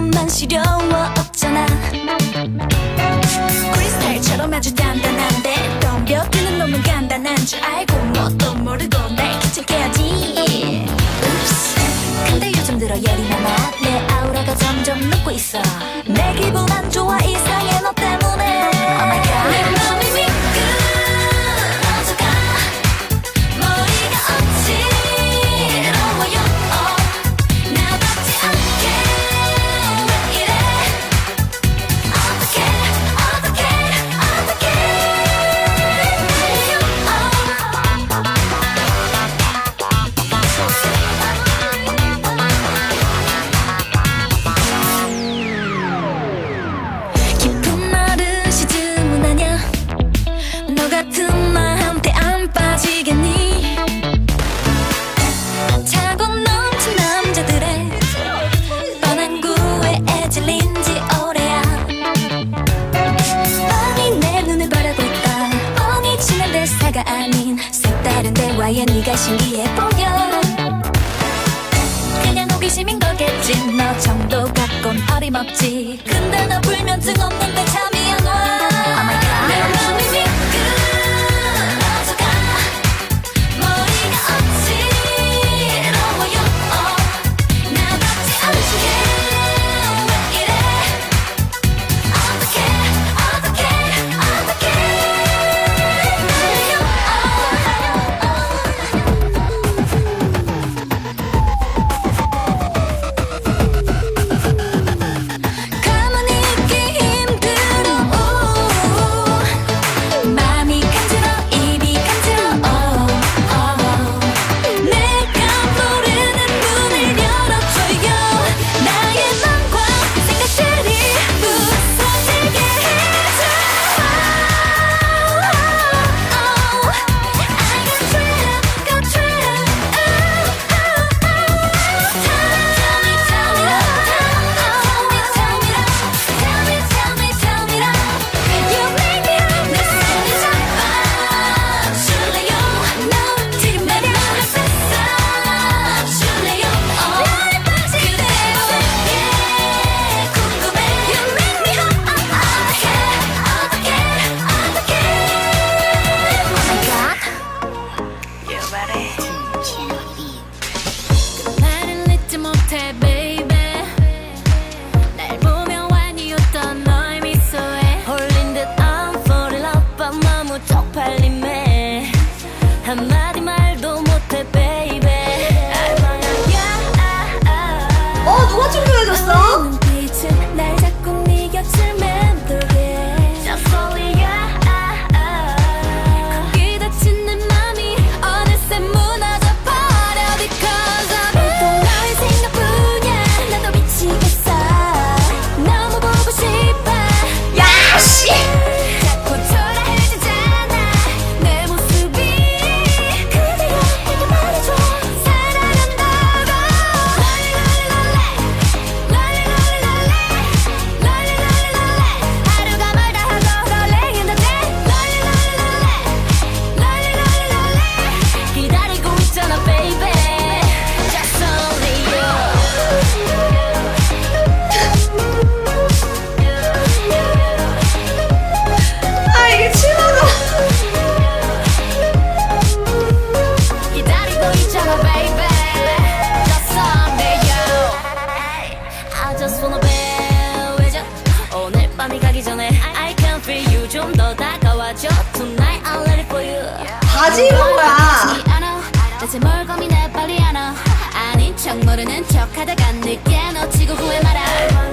조금만 시려워 없잖아. 크리스탈처럼 아주 단단한데 덤벼드는 놈은 간단한 줄 알고 뭐 뭣도 모르고 날 귀찮게 하지. 나의 네가 신기해 보여? 그냥 호기심인 거겠지. 너 정도 가끔 어림없지. 근데 너 불면증 없는데 잠이 안와. Oh 내 웃음이 못해 baby. 날 보면 완이 웃던 너의 미소에 홀린 듯 I'm falling up 밤마무 쪽팔림에 한마디 말 밤이 가기 전에 I can feel you. 좀 더 다가와줘. Tonight I'll let it for you. 바지 입은 거야. 대체 뭘 고민해? 빨리 안아 아닌 척 모르는 척 하다가 늦게 놓치고 후회 말아.